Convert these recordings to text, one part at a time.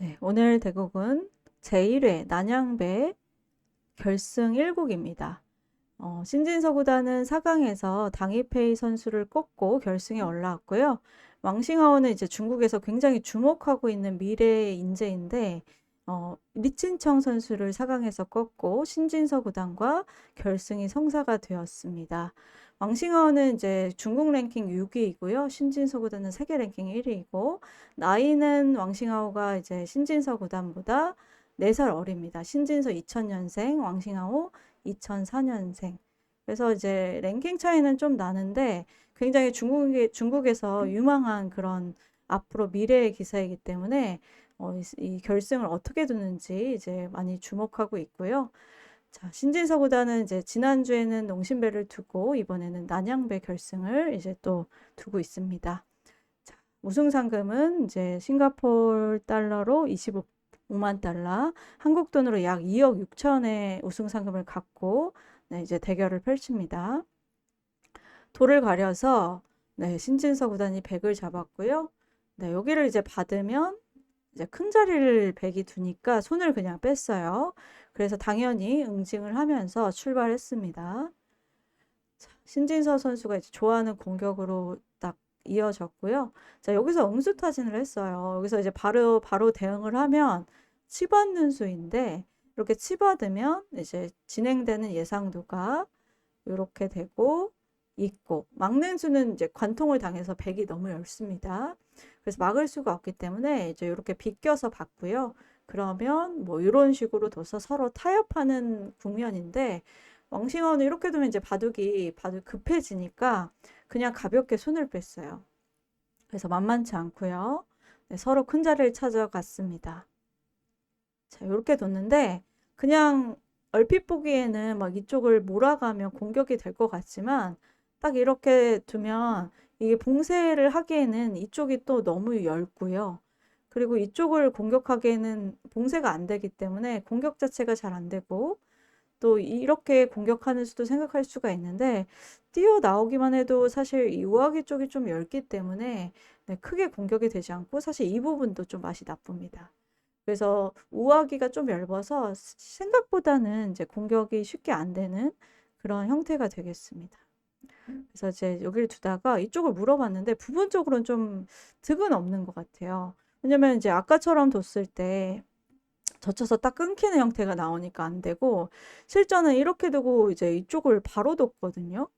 네, 오늘 대국은 제1회 난양배 결승 1국입니다. 어, 신진서 구단은 4강에서 당이페이 선수를 꺾고 결승에 올라왔고요. 왕싱하오는 이제 중국에서 굉장히 주목하고 있는 미래의 인재인데 어, 리친청 선수를 4강에서 꺾고 신진서 구단과 결승이 성사가 되었습니다. 왕싱하오는 이제 중국 랭킹 6위이고요. 신진서 구단은 세계 랭킹 1위이고 나이는 왕싱하오가 이제 신진서 구단보다 4살 어립니다. 신진서 2000년생, 왕싱하오 2004년생. 그래서 이제 랭킹 차이는 좀 나는데 굉장히 중국에, 중국에서 유망한 그런 앞으로 미래의 기사이기 때문에 어, 이, 이 결승을 어떻게 두는지 이제 많이 주목하고 있고요. 자, 신진서보다는 이제 지난주에는 농심배를 두고 이번에는 난양배 결승을 이제 또 두고 있습니다. 자, 우승 상금은 이제 싱가폴 달러로 25만 달러, 한국 돈으로 약 2억 6천의 우승 상금을 갖고 네, 이제 대결을 펼칩니다. 돌을 가려서 네, 신진서 구단이 100을 잡았고요. 네, 여기를 이제 받으면 이제 큰 자리를 백이 두니까 손을 그냥 뺐어요. 그래서 당연히 응징을 하면서 출발했습니다. 자, 신진서 선수가 이제 좋아하는 공격으로 딱 이어졌고요. 자, 여기서 응수 타진을 했어요. 여기서 이제 바로 바로 대응을 하면 치받는 수인데 이렇게 치받으면 이제 진행되는 예상도가 이렇게 되고 있고 막는 수는 이제 관통을 당해서 백이 너무 얇습니다. 그래서 막을 수가 없기 때문에 이제 이렇게 비껴서 받고요. 그러면 뭐 이런 식으로 둬서 서로 타협하는 국면인데 왕싱어는 이렇게 두면 이제 바둑이 바둑 급해지니까 그냥 가볍게 손을 뺐어요. 그래서 만만치 않고요. 네, 서로 큰 자리를 찾아갔습니다. 자, 이렇게 뒀는데 그냥 얼핏 보기에는 막 이쪽을 몰아가면 공격이 될 것 같지만 딱 이렇게 두면 이게 봉쇄를 하기에는 이쪽이 또 너무 얇고요. 그리고 이쪽을 공격하기에는 봉쇄가 안 되기 때문에 공격 자체가 잘 안 되고 또 이렇게 공격하는 수도 생각할 수가 있는데 뛰어나오기만 해도 사실 이 우아기 쪽이 좀 얇기 때문에 네, 크게 공격이 되지 않고 사실 이 부분도 좀 맛이 나쁩니다. 그래서 우아기가 좀 얇아서 생각보다는 이제 공격이 쉽게 안 되는 그런 형태가 되겠습니다. 그래서 이제 여기를 두다가 이쪽을 물어봤는데 부분적으로는 좀 득은 없는 것 같아요. 왜냐면 이제 아까처럼 뒀을 때 젖혀서 딱 끊기는 형태가 나오니까 안 되고 실전은 이렇게 두고 이제 이쪽을 바로 뒀거든요.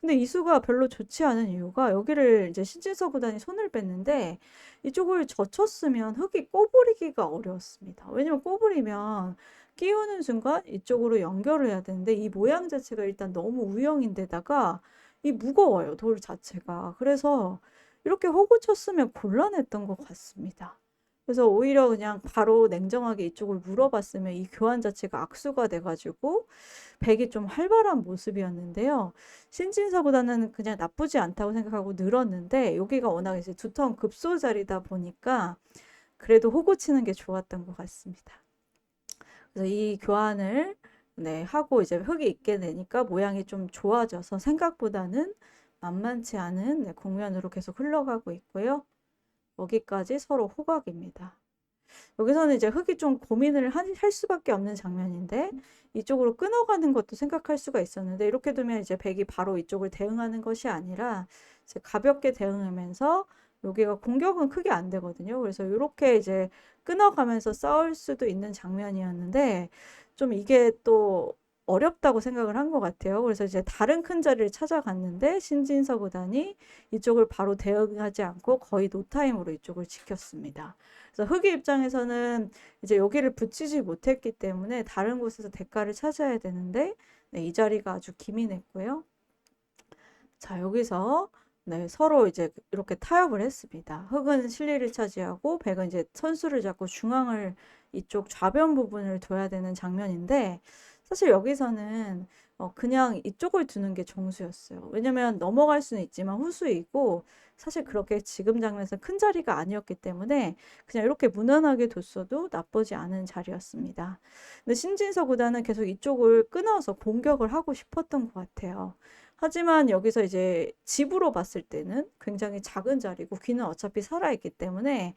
근데 이수가 별로 좋지 않은 이유가 여기를 이제 신진서 구단이 손을 뺐는데 이쪽을 젖혔으면 흙이 꼬부리기가 어려웠습니다. 왜냐면 꼬부리면 끼우는 순간 이쪽으로 연결을 해야 되는데 이 모양 자체가 일단 너무 우영인데다가 이 무거워요, 돌 자체가. 그래서 이렇게 호구 쳤으면 곤란했던 것 같습니다. 그래서 오히려 그냥 바로 냉정하게 이쪽을 물어봤으면 이 교환 자체가 악수가 돼가지고 백이 좀 활발한 모습이었는데요. 신진서보다는 그냥 나쁘지 않다고 생각하고 늘었는데 여기가 워낙 이제 두터운 급소 자리다 보니까 그래도 호구 치는 게 좋았던 것 같습니다. 그래서 이 교환을 네, 하고 이제 흙이 있게 되니까 모양이 좀 좋아져서 생각보다는 만만치 않은 네, 국면으로 계속 흘러가고 있고요. 여기까지 서로 호각입니다. 여기서는 이제 흙이 좀 고민을 할 수밖에 없는 장면인데 이쪽으로 끊어가는 것도 생각할 수가 있었는데 이렇게 두면 이제 백이 바로 이쪽을 대응하는 것이 아니라 가볍게 대응하면서 여기가 공격은 크게 안 되거든요. 그래서 이렇게 이제 끊어가면서 싸울 수도 있는 장면이었는데 좀 이게 또 어렵다고 생각을 한 것 같아요. 그래서 이제 다른 큰 자리를 찾아갔는데 신진서 구단이 이쪽을 바로 대응하지 않고 거의 노타임으로 이쪽을 지켰습니다. 그래서 흑의 입장에서는 이제 여기를 붙이지 못했기 때문에 다른 곳에서 대가를 찾아야 되는데 네, 이 자리가 아주 기민했고요. 자 여기서 네, 서로 이제 이렇게 타협을 했습니다. 흑은 실리를 차지하고 백은 이제 선수를 잡고 중앙을 이쪽 좌변 부분을 둬야 되는 장면인데 사실 여기서는 어 그냥 이쪽을 두는 게 정수였어요. 왜냐면 넘어갈 수는 있지만 후수이고 사실 그렇게 지금 장면에서 큰 자리가 아니었기 때문에 그냥 이렇게 무난하게 뒀어도 나쁘지 않은 자리였습니다. 근데 신진서 구단은 계속 이쪽을 끊어서 공격을 하고 싶었던 것 같아요. 하지만 여기서 이제 집으로 봤을 때는 굉장히 작은 자리고 귀는 어차피 살아있기 때문에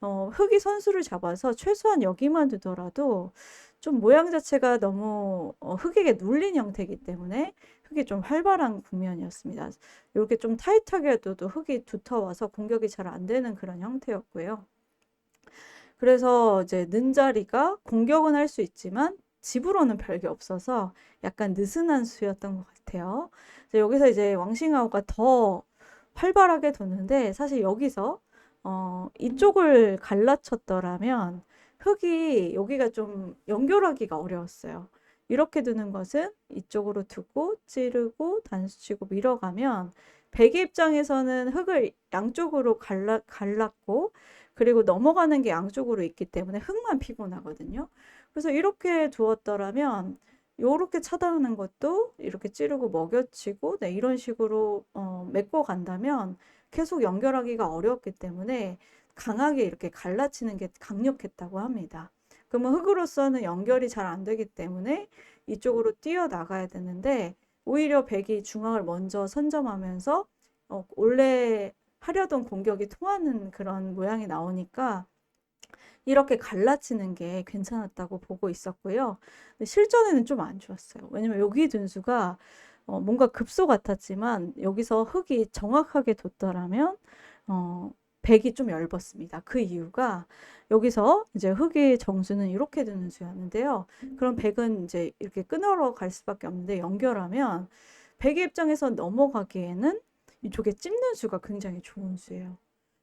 어, 흑이 선수를 잡아서 최소한 여기만 두더라도 좀 모양 자체가 너무 어, 흑에게 눌린 형태이기 때문에 흑이 좀 활발한 국면이었습니다. 이렇게 좀 타이트하게 둬도 흑이 두터워서 공격이 잘 안 되는 그런 형태였고요. 그래서 이제 는 자리가 공격은 할 수 있지만 집으로는 별게 없어서 약간 느슨한 수였던 것 같아요. 여기서 이제 왕싱아오가 더 활발하게 뒀는데 사실 여기서 어, 이쪽을 갈라쳤더라면 흙이 여기가 좀 연결하기가 어려웠어요. 이렇게 두는 것은 이쪽으로 두고 찌르고 단수치고 밀어가면 백의 입장에서는 흙을 양쪽으로 갈라, 갈랐고 그리고 넘어가는 게 양쪽으로 있기 때문에 흙만 피곤하거든요. 그래서 이렇게 두었더라면 요렇게 차단하는 것도 이렇게 찌르고 먹여치고 네, 이런 식으로 어, 메꿔 간다면 계속 연결하기가 어렵기 때문에 강하게 이렇게 갈라치는 게 강력했다고 합니다. 그러면 흙으로서는 연결이 잘 안 되기 때문에 이쪽으로 뛰어 나가야 되는데 오히려 백이 중앙을 먼저 선점하면서 어, 원래 하려던 공격이 통하는 그런 모양이 나오니까 이렇게 갈라치는 게 괜찮았다고 보고 있었고요. 실전에는 좀 안 좋았어요. 왜냐면 여기 둔수가 어, 뭔가 급소 같았지만 여기서 흙이 정확하게 뒀더라면 어, 백이 좀 얇았습니다. 그 이유가 여기서 이제 흙의 정수는 이렇게 드는 수였는데요. 그럼 백은 이제 이렇게 끊어러 갈 수밖에 없는데 연결하면 백의 입장에서 넘어가기에는 이쪽에 찝는 수가 굉장히 좋은 수예요.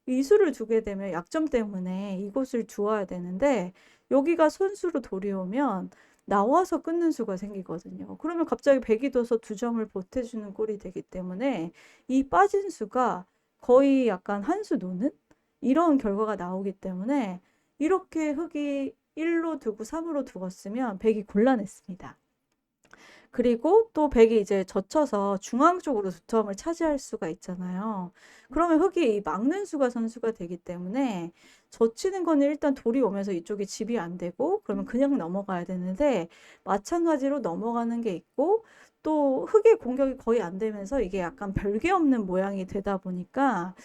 이 수를 두게 되면 약점 때문에 이곳을 두어야 되는데 여기가 손수로 돌이 오면 나와서 끊는 수가 생기거든요. 그러면 갑자기 백이 둬서 두 점을 보태주는 꼴이 되기 때문에 이 빠진 수가 거의 약간 한 수 노는 이런 결과가 나오기 때문에 이렇게 흙이 1로 두고 3으로 두었으면 백이 곤란했습니다. 그리고 또 백이 이제 젖혀서 중앙 쪽으로 두텀을 차지할 수가 있잖아요. 그러면 흙이 막는 수가 선수가 되기 때문에 젖히는 거는 일단 돌이 오면서 이쪽이 집이 안 되고 그러면 그냥 넘어가야 되는데 마찬가지로 넘어가는 게 있고 또 흙의 공격이 거의 안 되면서 이게 약간 별게 없는 모양이 되다 보니까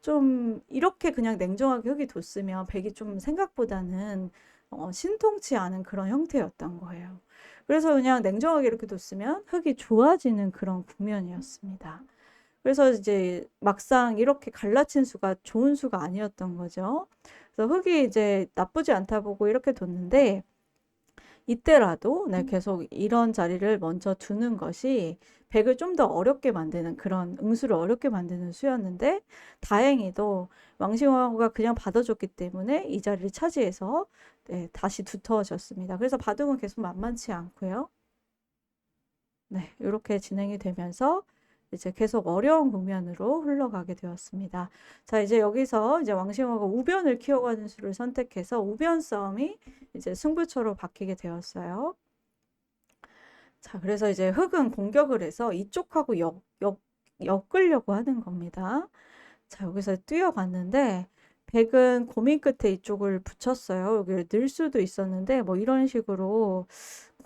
좀 이렇게 그냥 냉정하게 흙이 뒀으면 백이 좀 생각보다는 어, 신통치 않은 그런 형태였던 거예요. 그래서 그냥 냉정하게 이렇게 뒀으면 흙이 좋아지는 그런 국면이었습니다. 그래서 이제 막상 이렇게 갈라친 수가 좋은 수가 아니었던 거죠. 그래서 흙이 이제 나쁘지 않다 보고 이렇게 뒀는데 이때라도 네, 계속 이런 자리를 먼저 두는 것이 백을 좀 더 어렵게 만드는 그런 응수를 어렵게 만드는 수였는데 다행히도 왕싱왕후가 그냥 받아줬기 때문에 이 자리를 차지해서 네, 다시 두터워졌습니다. 그래서 바둑은 계속 만만치 않고요. 네, 이렇게 진행이 되면서 이제 계속 어려운 국면으로 흘러가게 되었습니다. 자, 이제 여기서 이제 왕싱어가 우변을 키워가는 수를 선택해서 우변 싸움이 이제 승부처로 바뀌게 되었어요. 자, 그래서 이제 흑은 공격을 해서 이쪽하고 엮, 엮, 엮으려고 하는 겁니다. 자, 여기서 뛰어갔는데 백은 고민 끝에 이쪽을 붙였어요. 여기를 늘 수도 있었는데 뭐 이런 식으로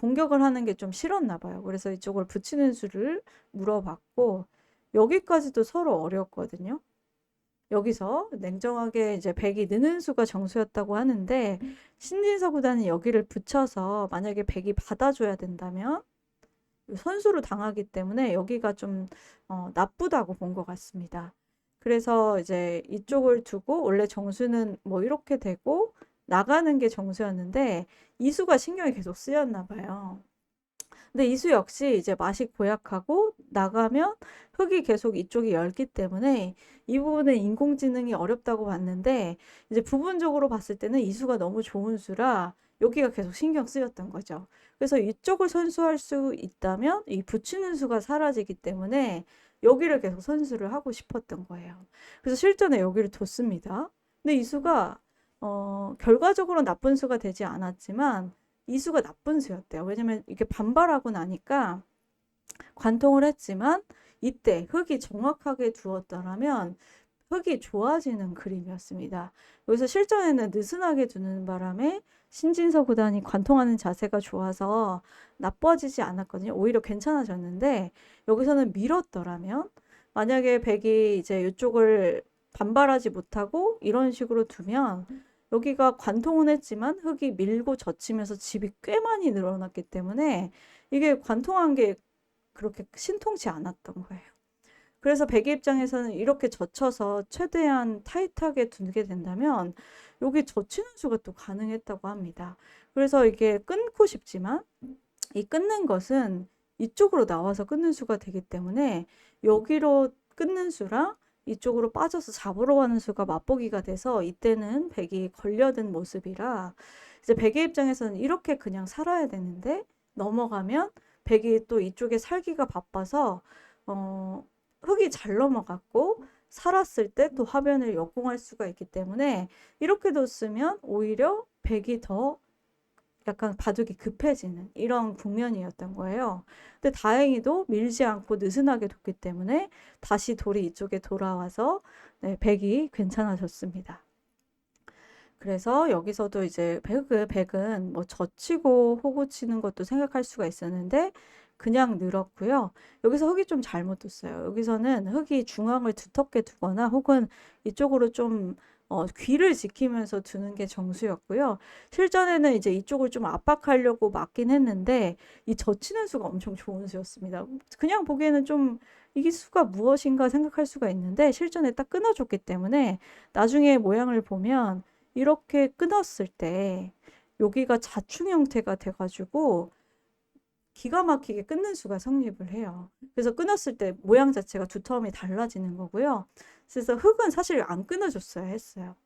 공격을 하는 게 좀 싫었나 봐요. 그래서 이쪽을 붙이는 수를 물어봤고 여기까지도 서로 어렵거든요. 여기서 냉정하게 이제 백이 느는 수가 정수였다고 하는데 신진서보다는 여기를 붙여서 만약에 백이 받아줘야 된다면 선수로 당하기 때문에 여기가 좀 어, 나쁘다고 본 것 같습니다. 그래서 이제 이쪽을 두고 원래 정수는 뭐 이렇게 되고 나가는 게 정수였는데 이수가 신경이 계속 쓰였나 봐요. 근데 이수 역시 이제 맛이 고약하고 나가면 흙이 계속 이쪽이 열기 때문에 이 부분은 인공지능이 어렵다고 봤는데 이제 부분적으로 봤을 때는 이수가 너무 좋은 수라 여기가 계속 신경 쓰였던 거죠. 그래서 이쪽을 선수할 수 있다면 이 붙이는 수가 사라지기 때문에 여기를 계속 선수를 하고 싶었던 거예요. 그래서 실전에 여기를 뒀습니다. 근데 이 수가 어, 결과적으로 나쁜 수가 되지 않았지만 이 수가 나쁜 수였대요. 왜냐면 이게 반발하고 나니까 관통을 했지만 이때 흙이 정확하게 두었더라면 흙이 좋아지는 그림이었습니다. 여기서 실전에는 느슨하게 두는 바람에 신진서 구단이 관통하는 자세가 좋아서 나빠지지 않았거든요. 오히려 괜찮아졌는데 여기서는 밀었더라면 만약에 백이 이제 이쪽을 반발하지 못하고 이런 식으로 두면 여기가 관통은 했지만 흙이 밀고 젖히면서 집이 꽤 많이 늘어났기 때문에 이게 관통한 게 그렇게 신통치 않았던 거예요. 그래서 백이 입장에서는 이렇게 젖혀서 최대한 타이트하게 두게 된다면 여기 젖히는 수가 또 가능했다고 합니다. 그래서 이게 끊고 싶지만 이 끊는 것은 이쪽으로 나와서 끊는 수가 되기 때문에 여기로 끊는 수랑 이쪽으로 빠져서 잡으러 가는 수가 맛보기가 돼서 이때는 백이 걸려든 모습이라 이제 백의 입장에서는 이렇게 그냥 살아야 되는데 넘어가면 백이 또 이쪽에 살기가 바빠서 어 흙이 잘 넘어갔고 살았을 때 또 화변을 역공할 수가 있기 때문에 이렇게 뒀으면 오히려 백이 더 약간 바둑이 급해지는 이런 국면이었던 거예요. 근데 다행히도 밀지 않고 느슨하게 뒀기 때문에 다시 돌이 이쪽에 돌아와서 네, 백이 괜찮아졌습니다. 그래서 여기서도 이제 백은, 백은 뭐 젖히고 호구 치는 것도 생각할 수가 있었는데 그냥 늘었고요. 여기서 흙이 좀 잘못 뒀어요. 여기서는 흙이 중앙을 두텁게 두거나 혹은 이쪽으로 좀 어, 귀를 지키면서 두는 게 정수였고요. 실전에는 이제 이쪽을 좀 압박하려고 막긴 했는데 이 젖히는 수가 엄청 좋은 수였습니다. 그냥 보기에는 좀 이게 수가 무엇인가 생각할 수가 있는데 실전에 딱 끊어줬기 때문에 나중에 모양을 보면 이렇게 끊었을 때 여기가 자충 형태가 돼가지고 기가 막히게 끊는 수가 성립을 해요. 그래서 끊었을 때 모양 자체가 두터움이 달라지는 거고요. 그래서 흙은 사실 안 끊어줬어야 했어요.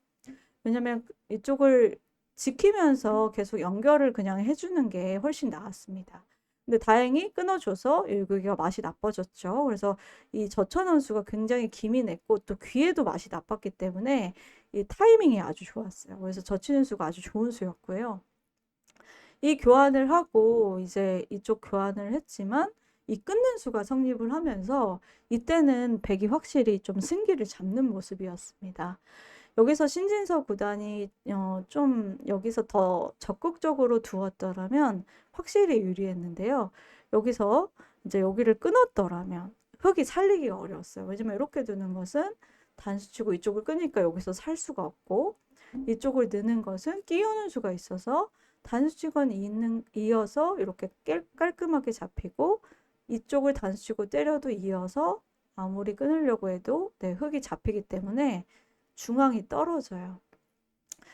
왜냐면 이쪽을 지키면서 계속 연결을 그냥 해주는 게 훨씬 나았습니다. 근데 다행히 끊어줘서 여기가 맛이 나빠졌죠. 그래서 이 저천원 수가 굉장히 기민했고 또 귀에도 맛이 나빴기 때문에 이 타이밍이 아주 좋았어요. 그래서 젖히는 수가 아주 좋은 수였고요. 이 교환을 하고 이제 이쪽 교환을 했지만 이 끊는 수가 성립을 하면서 이때는 백이 확실히 좀 승기를 잡는 모습이었습니다. 여기서 신진서 구단이 어, 좀 여기서 더 적극적으로 두었더라면 확실히 유리했는데요. 여기서 이제 여기를 끊었더라면 흙이 살리기가 어려웠어요. 왜냐면 이렇게 두는 것은 단수치고 이쪽을 끄니까 여기서 살 수가 없고 이쪽을 넣는 것은 끼우는 수가 있어서 단수치곤 있는, 이어서 이렇게 깔끔하게 잡히고 이쪽을 단수치고 때려도 이어서 아무리 끊으려고 해도 네, 흙이 잡히기 때문에 중앙이 떨어져요.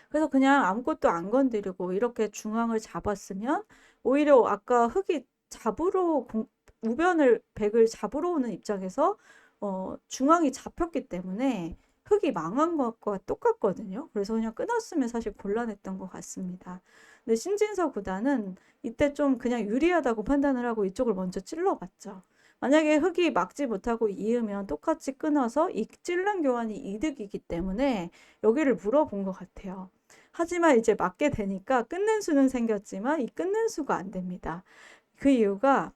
그래서 그냥 아무것도 안 건드리고 이렇게 중앙을 잡았으면 오히려 아까 흙이 잡으러 공, 우변을 백을 잡으러 오는 입장에서 어, 중앙이 잡혔기 때문에 흙이 망한 것과 똑같거든요. 그래서 그냥 끊었으면 사실 곤란했던 것 같습니다. 근데 신진서 구단은 이때 좀 그냥 유리하다고 판단을 하고 이쪽을 먼저 찔러봤죠. 만약에 흙이 막지 못하고 이으면 똑같이 끊어서 이 찔른 교환이 이득이기 때문에 여기를 물어본 것 같아요. 하지만 이제 맞게 되니까 끊는 수는 생겼지만 이 끊는 수가 안 됩니다. 그 이유가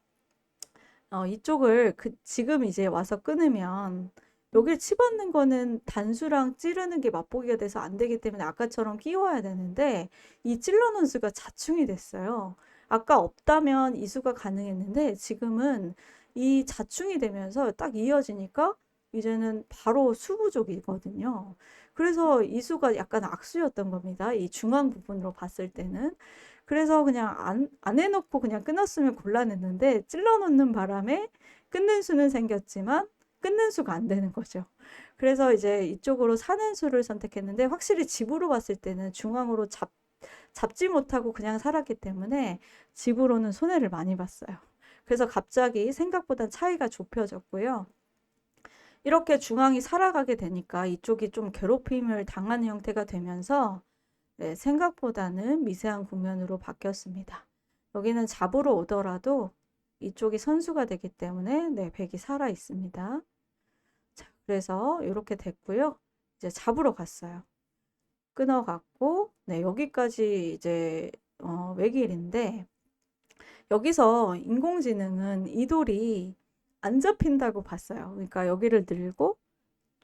어, 이쪽을 그 지금 이제 와서 끊으면 여기를 치받는 거는 단수랑 찌르는 게 맛보기가 돼서 안 되기 때문에 아까처럼 끼워야 되는데 이 찔러놓은 수가 자충이 됐어요. 아까 없다면 이 수가 가능했는데 지금은 이 자충이 되면서 딱 이어지니까 이제는 바로 수부족이거든요. 그래서 이 수가 약간 악수였던 겁니다. 이 중앙 부분으로 봤을 때는. 그래서 그냥 안, 안 해놓고 그냥 끊었으면 곤란했는데 찔러놓는 바람에 끊는 수는 생겼지만 끊는 수가 안 되는 거죠. 그래서 이제 이쪽으로 사는 수를 선택했는데 확실히 집으로 봤을 때는 중앙으로 잡, 잡지 못하고 그냥 살았기 때문에 집으로는 손해를 많이 봤어요. 그래서 갑자기 생각보다 차이가 좁혀졌고요. 이렇게 중앙이 살아가게 되니까 이쪽이 좀 괴롭힘을 당하는 형태가 되면서 네, 생각보다는 미세한 국면으로 바뀌었습니다. 여기는 잡으러 오더라도 이쪽이 선수가 되기 때문에 네, 백이 살아 있습니다. 자, 그래서 이렇게 됐고요. 이제 잡으러 갔어요. 끊어갔고, 네, 여기까지 이제 어, 외길인데 여기서 인공지능은 이 돌이 안 잡힌다고 봤어요. 그러니까 여기를 늘고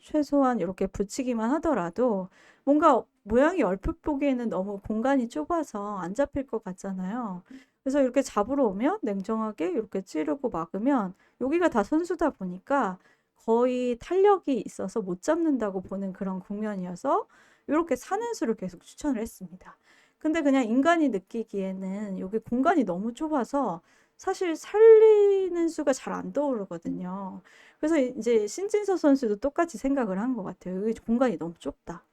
최소한 이렇게 붙이기만 하더라도 뭔가 모양이 얼핏 보기에는 너무 공간이 좁아서 안 잡힐 것 같잖아요. 그래서 이렇게 잡으러 오면 냉정하게 이렇게 찌르고 막으면 여기가 다 선수다 보니까 거의 탄력이 있어서 못 잡는다고 보는 그런 국면이어서 이렇게 사는 수를 계속 추천을 했습니다. 근데 그냥 인간이 느끼기에는 여기 공간이 너무 좁아서 사실 살리는 수가 잘 안 떠오르거든요. 그래서 이제 신진서 선수도 똑같이 생각을 한 것 같아요. 여기 공간이 너무 좁다.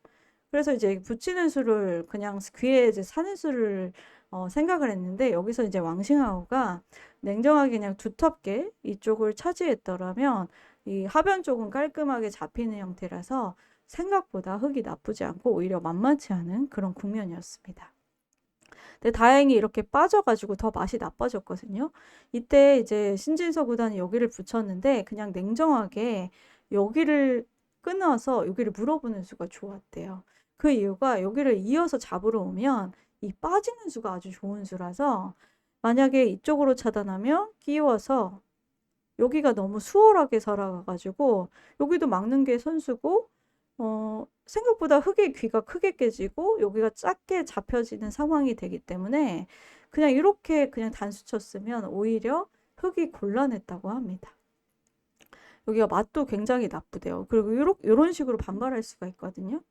그래서 이제 붙이는 수를 그냥 귀에 이제 사는 수를 어, 생각을 했는데 여기서 이제 왕싱하우가 냉정하게 그냥 두텁게 이쪽을 차지했더라면 이 하변 쪽은 깔끔하게 잡히는 형태라서 생각보다 흙이 나쁘지 않고 오히려 만만치 않은 그런 국면이었습니다. 근데 다행히 이렇게 빠져가지고 더 맛이 나빠졌거든요. 이때 이제 신진서 구단이 여기를 붙였는데 그냥 냉정하게 여기를 끊어서 여기를 물어보는 수가 좋았대요. 그 이유가 여기를 이어서 잡으러 오면 이 빠지는 수가 아주 좋은 수라서 만약에 이쪽으로 차단하면 끼워서 여기가 너무 수월하게 살아가가지고 여기도 막는 게 선수고 어, 생각보다 흙의 귀가 크게 깨지고 여기가 작게 잡혀지는 상황이 되기 때문에 그냥 이렇게 그냥 단수 쳤으면 오히려 흙이 곤란했다고 합니다. 여기가 맛도 굉장히 나쁘대요. 그리고 요런, 요런 식으로 반발할 수가 있거든요.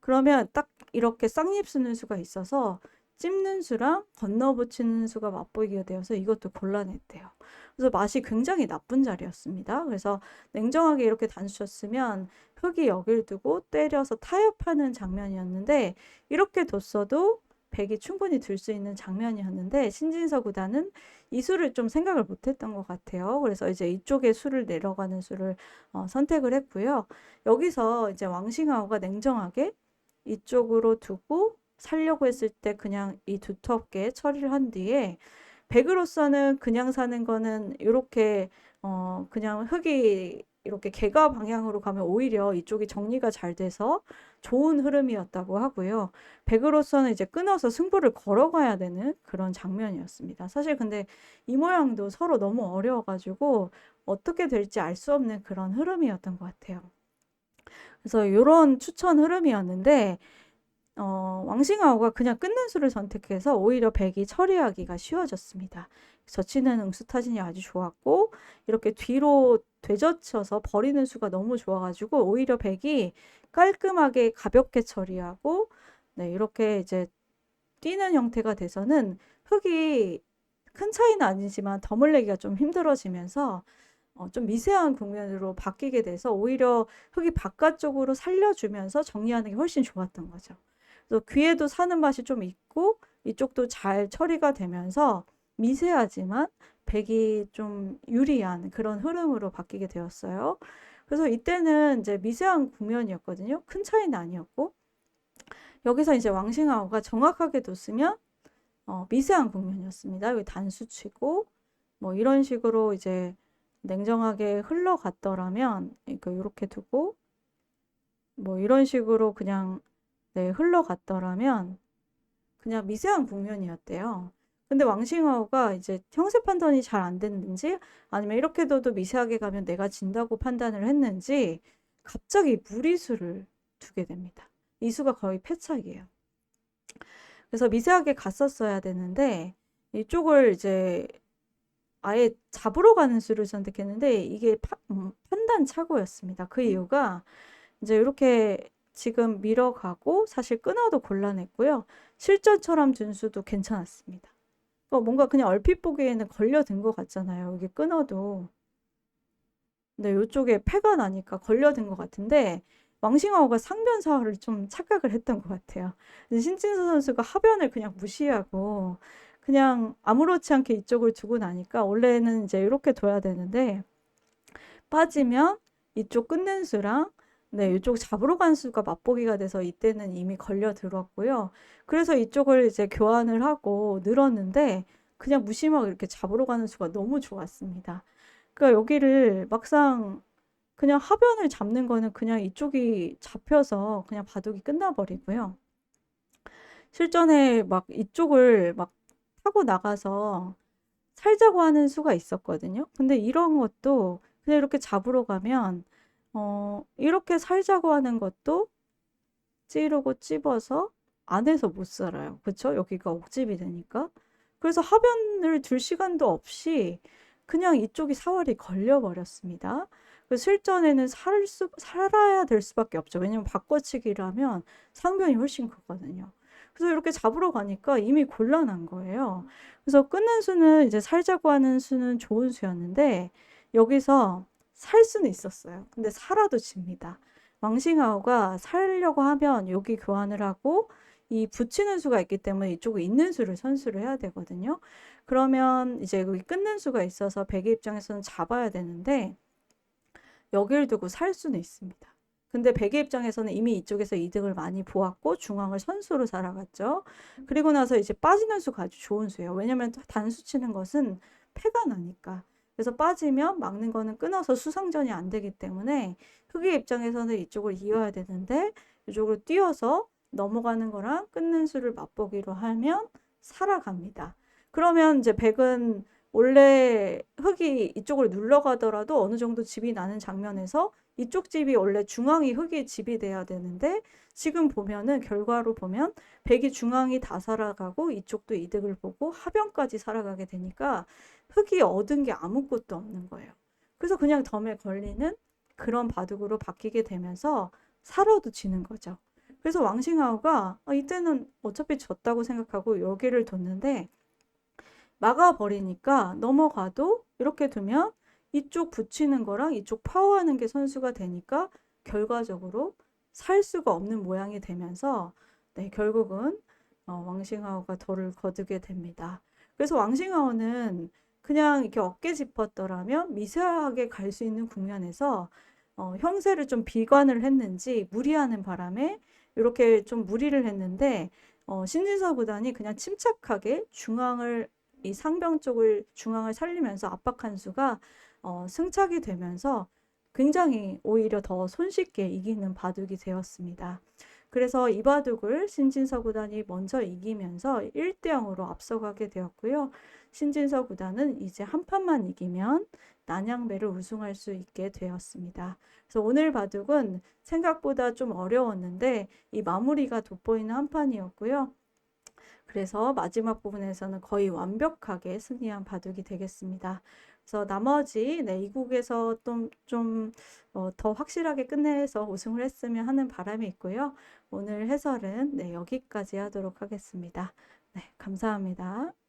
그러면 딱 이렇게 쌍립 쓰는 수가 있어서 찝는 수랑 건너 붙이는 수가 맛보이게 되어서 이것도 곤란했대요. 그래서 맛이 굉장히 나쁜 자리였습니다. 그래서 냉정하게 이렇게 단수 쳤으면 흙이 여길 두고 때려서 타협하는 장면이었는데 이렇게 뒀어도 백이 충분히 들 수 있는 장면이었는데 신진서 구단은 이 수를 좀 생각을 못했던 것 같아요. 그래서 이제 이쪽에 수를 내려가는 수를 어, 선택을 했고요. 여기서 이제 왕싱하우가 냉정하게 이쪽으로 두고 살려고 했을 때 그냥 이 두텁게 처리를 한 뒤에 백으로서는 그냥 사는 거는 이렇게 어 그냥 흙이 이렇게 개가 방향으로 가면 오히려 이쪽이 정리가 잘 돼서 좋은 흐름이었다고 하고요. 백으로서는 이제 끊어서 승부를 걸어가야 되는 그런 장면이었습니다. 사실 근데 이 모양도 서로 너무 어려워가지고 어떻게 될지 알 수 없는 그런 흐름이었던 것 같아요. 그래서 이런 추천 흐름이었는데 어, 왕싱아오가 그냥 끊는 수를 선택해서 오히려 백이 처리하기가 쉬워졌습니다. 젖히는 응수 타진이 아주 좋았고 이렇게 뒤로 되젖혀서 버리는 수가 너무 좋아가지고 오히려 백이 깔끔하게 가볍게 처리하고 네, 이렇게 이제 뛰는 형태가 돼서는 흙이 큰 차이는 아니지만 덤을 내기가 좀 힘들어지면서 어, 좀 미세한 국면으로 바뀌게 돼서 오히려 흙이 바깥쪽으로 살려주면서 정리하는 게 훨씬 좋았던 거죠. 그래서 귀에도 사는 맛이 좀 있고 이쪽도 잘 처리가 되면서 미세하지만 백이 좀 유리한 그런 흐름으로 바뀌게 되었어요. 그래서 이때는 이제 미세한 국면이었거든요. 큰 차이는 아니었고 여기서 이제 왕싱아오가 정확하게 뒀으면 어, 미세한 국면이었습니다. 여기 단수치고 뭐 이런 식으로 이제 냉정하게 흘러갔더라면 그러니까 이렇게 두고 뭐 이런 식으로 그냥 네, 흘러갔더라면 그냥 미세한 국면이었대요. 근데 왕싱하우가 이제 형세 판단이 잘 안 됐는지 아니면 이렇게 둬도 미세하게 가면 내가 진다고 판단을 했는지 갑자기 무리수를 두게 됩니다. 이 수가 거의 패착이에요. 그래서 미세하게 갔었어야 되는데 이쪽을 이제 아예 잡으러 가는 수를 선택했는데 이게 파, 음, 판단 착오였습니다. 그 이유가 이제 이렇게 지금 밀어가고 사실 끊어도 곤란했고요. 실전처럼 준수도 괜찮았습니다. 어, 뭔가 그냥 얼핏 보기에는 걸려든 것 같잖아요. 여기 끊어도. 근데 이쪽에 패가 나니까 걸려든 것 같은데 왕싱하오가 상변사를 좀 착각을 했던 것 같아요. 신진수 선수가 하변을 그냥 무시하고 그냥 아무렇지 않게 이쪽을 두고 나니까 원래는 이제 이렇게 둬야 되는데 빠지면 이쪽 끊는 수랑 네, 이쪽 잡으러 간 수가 맛보기가 돼서 이때는 이미 걸려 들었고요. 그래서 이쪽을 이제 교환을 하고 늘었는데 그냥 무심하게 이렇게 잡으러 가는 수가 너무 좋았습니다. 그러니까 여기를 막상 그냥 하변을 잡는 거는 그냥 이쪽이 잡혀서 그냥 바둑이 끝나버리고요. 실전에 막 이쪽을 막 타고 나가서 살자고 하는 수가 있었거든요. 근데 이런 것도 그냥 이렇게 잡으러 가면 어, 이렇게 살자고 하는 것도 찌르고 찝어서 안에서 못 살아요. 그쵸? 여기가 옥집이 되니까. 그래서 하변을 둘 시간도 없이 그냥 이쪽이 사활이 걸려버렸습니다. 그래서 실전에는 살 수, 살아야 될 수밖에 없죠. 왜냐면 바꿔치기라면 상변이 훨씬 크거든요. 그래서 이렇게 잡으러 가니까 이미 곤란한 거예요. 그래서 끊는 수는 이제 살자고 하는 수는 좋은 수였는데 여기서 살 수는 있었어요. 근데 살아도 집니다. 왕싱아우가 살려고 하면 여기 교환을 하고 이 붙이는 수가 있기 때문에 이쪽에 있는 수를 선수를 해야 되거든요. 그러면 이제 여기 끊는 수가 있어서 백의 입장에서는 잡아야 되는데 여기를 두고 살 수는 있습니다. 근데 백의 입장에서는 이미 이쪽에서 이득을 많이 보았고 중앙을 선수로 살아갔죠. 그리고 나서 이제 빠지는 수가 아주 좋은 수예요. 왜냐면 단수 치는 것은 패가 나니까. 그래서 빠지면 막는 거는 끊어서 수상전이 안 되기 때문에 흑의 입장에서는 이쪽을 이어야 되는데 이쪽으로 뛰어서 넘어가는 거랑 끊는 수를 맛보기로 하면 살아갑니다. 그러면 이제 백은 원래 흑이 이쪽으로 눌러가더라도 어느 정도 집이 나는 장면에서 이쪽 집이 원래 중앙이 흑이 집이 돼야 되는데 지금 보면은 결과로 보면 백이 중앙이 다 살아가고 이쪽도 이득을 보고 하변까지 살아가게 되니까 흑이 얻은 게 아무것도 없는 거예요. 그래서 그냥 덤에 걸리는 그런 바둑으로 바뀌게 되면서 살아도 지는 거죠. 그래서 왕싱하우가 아, 이때는 어차피 졌다고 생각하고 여기를 뒀는데 막아버리니까 넘어가도 이렇게 두면 이쪽 붙이는 거랑 이쪽 파워하는 게 선수가 되니까 결과적으로 살 수가 없는 모양이 되면서 네, 결국은 어, 왕싱하오가 덜을 거두게 됩니다. 그래서 왕싱하오는 그냥 이렇게 어깨 짚었더라면 미세하게 갈 수 있는 국면에서 어, 형세를 좀 비관을 했는지 무리하는 바람에 이렇게 좀 무리를 했는데 어, 신진서 구단이 그냥 침착하게 중앙을 이 상병 쪽을 중앙을 살리면서 압박한 수가 어, 승착이 되면서 굉장히 오히려 더 손쉽게 이기는 바둑이 되었습니다. 그래서 이 바둑을 신진서 구단이 먼저 이기면서 1대 0으로 앞서가게 되었고요. 신진서 구단은 이제 한 판만 이기면 난양배를 우승할 수 있게 되었습니다. 그래서 오늘 바둑은 생각보다 좀 어려웠는데 이 마무리가 돋보이는 한 판이었고요. 그래서 마지막 부분에서는 거의 완벽하게 승리한 바둑이 되겠습니다. 그래서 나머지 네, 이국에서 좀좀 어, 더 확실하게 끝내서 우승을 했으면 하는 바람이 있고요. 오늘 해설은 네, 여기까지 하도록 하겠습니다. 네, 감사합니다.